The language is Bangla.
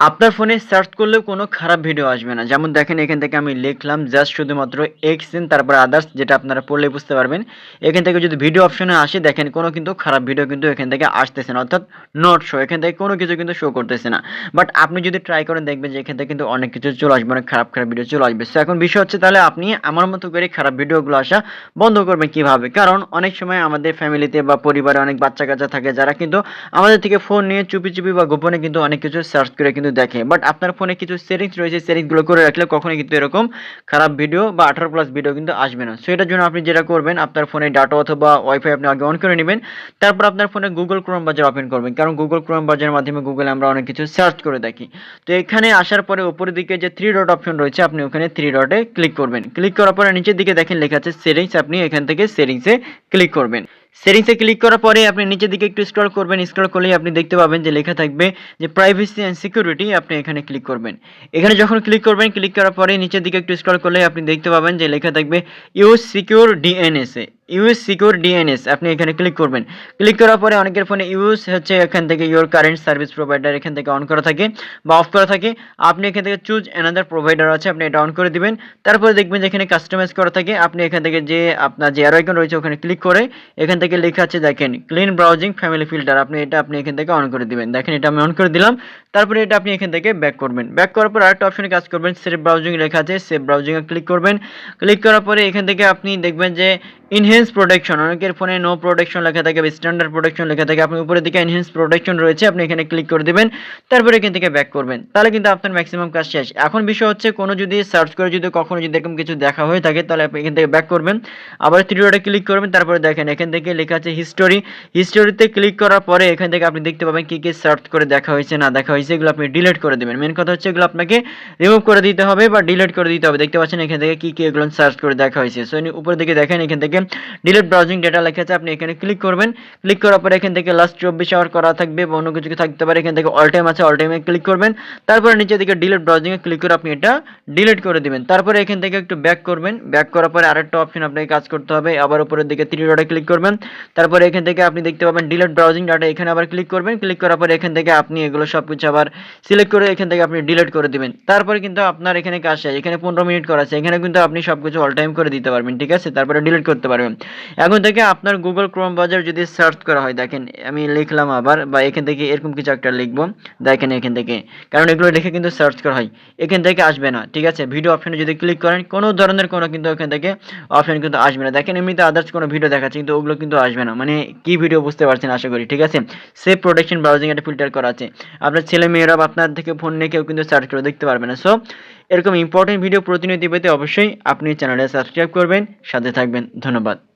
আপনার ফোনে সার্চ করলেও কোনো খারাপ ভিডিও আসবে না। যেমন দেখেন, এখান থেকে আমি লিখলাম জাস্ট শুধুমাত্র এক্সেন তারপর আদার্স যেটা আপনারা পড়লে বুঝতে পারবেন। এখান থেকে যদি ভিডিও অপশনে আসে, দেখেন কোনো কিন্তু খারাপ ভিডিও কিন্তু এখান থেকে আসতেছে না, অর্থাৎ নট শো এখান থেকে কোনো কিছু কিন্তু শো করতেছে না। বাট আপনি যদি ট্রাই করেন, দেখবেন যে এখান থেকে কিন্তু অনেক কিছু চলে আসবে, অনেক খারাপ খারাপ ভিডিও চলে আসবে। সো এখন বিষয় হচ্ছে তাহলে আপনি আমার মতো করে খারাপ ভিডিওগুলো আসা বন্ধ করবেন কীভাবে? কারণ অনেক সময় আমাদের ফ্যামিলিতে বা পরিবারে অনেক বাচ্চা কাচ্চা থাকে, যারা কিন্তু আমাদের থেকে ফোন নিয়ে চুপি চুপি বা গোপনে কিন্তু অনেক কিছু সার্চ করে কিন্তু দেখে। বাট আপনার ফোনে কিছু সেটিংস রয়েছে সেটিংসগুলো করে রাখলে কখনোই কিন্তু এরকম খারাপ ভিডিও বা আঠারো প্লাস ভিডিও কিন্তু আসবে না। সো এটার জন্য আপনি যেটা করবেন, আপনার ফোনে ডাটা অথবা ওয়াইফাই আপনি আগে অন করে নেবেন, তারপর আপনার ফোনে গুগল ক্রোম বাজার ওপেন করবেন। কারণ গুগল ক্রোম বাজারের মাধ্যমে গুগলে আমরা অনেক কিছু সার্চ করে দেখি। তো এখানে আসার পরে উপরের দিকে যে থ্রি ডট অপশন রয়েছে, আপনি ওখানে থ্রি ডটে ক্লিক করবেন। ক্লিক করার পরে নিচের দিকে দেখেন লেখা আছে সেটিংস আপনি এখান থেকে সেটিংসে ক্লিক করবেন। সেটিংসে ক্লিক করার পরে আপনি নিচের দিকে একটু স্ক্রল করবেন। স্ক্রল করলেই আপনি দেখতে পাবেন যে লেখা থাকবে যে প্রাইভেসি অ্যান্ড সিকিউরিটি আপনি এখানে ক্লিক করবেন। এখানে যখন ক্লিক করবেন ক্লিক করার পরে নিচের দিকে একটু স্ক্রল করলে আপনি দেখতে পাবেন যে লেখা থাকবে ইউজ সিকিউর ডিএনএসএ ইউজ সিকিউর ডিএনএস আপনি এখানে ক্লিক করবেন। ক্লিক করার পরে অনেকের ফোনে ইউজ হচ্ছে এখান থেকে ইউর কারেন্ট সার্ভিস প্রোভাইডার এখান থেকে অন করা থাকে বা অফ করা থাকে। আপনি এখান থেকে চুজ অ্যানাদার প্রোভাইডার আছে, আপনি এটা অন করে দিবেন। তারপরে দেখবেন যে এখানে কাস্টমাইজ করা থাকে। আপনি এখান থেকে যে আপনার যে আইকন রয়েছে, ওখানে ক্লিক করে এখান থেকে লেখা আছে, দেখেন ক্লিন ব্রাউজিং ফ্যামিলি ফিল্টার আপনি এটা, আপনি এখান থেকে অন করে দিবেন। দেখেন, এটা আমি অন করে দিলাম। তারপরে এটা আপনি এখান থেকে ব্যাক করবেন। ব্যাক করার পর আরেকটা অপশনে কাজ করবেন সেভ ব্রাউজিং লেখা আছে সেভ ব্রাউজিংয়ে ক্লিক করবেন। ক্লিক করার পরে এখান থেকে আপনি দেখবেন যে ইনহেন্স প্রোটেকশন অনেকের ফোনে নো প্রোটেকশন লেখা থাকে বা স্ট্যান্ডার্ড প্রোটেকশন লেখা থাকে। আপনি উপরের দিকে ইনহেন্স প্রোটেকশন রয়েছে, আপনি এখানে ক্লিক করে দেবেন, তারপরে এখান থেকে ব্যাক করবেন। তাহলে কিন্তু আপনার ম্যাক্সিমাম কাজ শেষ। এখন বিষয় হচ্ছে, কোনো যদি সার্চ করে যদি কখনো যদি এরকম কিছু দেখা হয়ে থাকে, তাহলে আপনি এখান থেকে ব্যাক করবেন। আবার থ্রি ডটে ক্লিক করবেন, তারপরে দেখেন, এখান থেকে লেখা আছে হিস্টোরি হিস্টোরিতে ক্লিক করার পরে এখান থেকে আপনি দেখতে পাবেন কী কী সার্চ করে দেখা হয়েছে, না দেখা হয়েছে, এগুলো আপনি ডিলিট করে দেবেন। মেন কথা হচ্ছে এগুলো আপনাকে রিমুভ করে দিতে হবে বা ডিলিট করে দিতে হবে। দেখতে পাচ্ছেন এখান থেকে কী কী এগুলো সার্চ করে দেখা হয়েছে। সো উপর দিকে দেখেন, এখান থেকে ডিলিট ব্রাউজিং ডেটা লেখা আছে, আপনি এখানে ক্লিক করবেন। ক্লিক করার পরে এখান থেকে লাস্ট চব্বিশ আওয়ার করা থাকবে বা অন্য কিছু থাকতে পারে, এখান থেকে অল টাইম আছে অল টাইমে ক্লিক করবেন। তারপরে নিচে দিকে ডিলিট ব্রাউজিংয়ে ক্লিক করে আপনি এটা ডিলিট করে দিবেন। তারপরে এখান থেকে একটু ব্যাক করবেন। ব্যাক করার পরে আরেকটা অপশন আপনাকে কাজ করতে হবে, আবার উপরের দিকে থ্রি ডটে ক্লিক করবেন। তারপরে এখান থেকে আপনি দেখতে পাবেন ডিলিট ব্রাউজিং ডাটা এখানে আবার ক্লিক করবেন। ক্লিক করার পরে এখান থেকে আপনি এগুলো সব কিছু আবার সিলেক্ট করে এখান থেকে আপনি ডিলিট করে দিবেন। তারপরে কিন্তু আপনার এখানে কাজ এখানে পনেরো মিনিট করা আছে। এখানে কিন্তু আপনি সব কিছু অল টাইম করে দিতে পারবেন, ঠিক আছে? তারপরে ডিলিট করতে পারবেন এখন থেকে আপনার গুগল ক্রোম বাজার যদি সার্চ করা হয়, দেখেন, আমি লিখলাম আবার, বা এখান থেকে এরকম কিছু একটা লিখব, দেখেন এখান থেকে। কারণ এগুলো লিখে কিন্তু সার্চ করা হয়, এখান থেকে আসবে না, ঠিক আছে? ভিডিও অপশনে যদি ক্লিক করেন, কোনো ধরনের কোনো কিন্তু এখান থেকে অপশন কিন্তু আসবে না। দেখেন, এমনিতে আদার্স কোনো ভিডিও দেখাচ্ছে, কিন্তু ওগুলো কিন্তু আসবে না। মানে কি ভিডিও বুঝতে পারছেন আশা করি, ঠিক আছে? সেভ প্রোটেকশন ব্রাউজিং একটা ফিল্টার করা আছে। আপনার ছেলে মেয়েরা আপনার থেকে ফোন নিয়ে কেউ কিন্তু সার্চ করে দেখতে পারবে না। সো এরকম ইম্পর্টেন্ট ভিডিও প্রতিনিধি পেতে অবশ্যই আপনি চ্যানেলে সাবস্ক্রাইব করবেন সাথে থাকবেন ধন্যবাদ।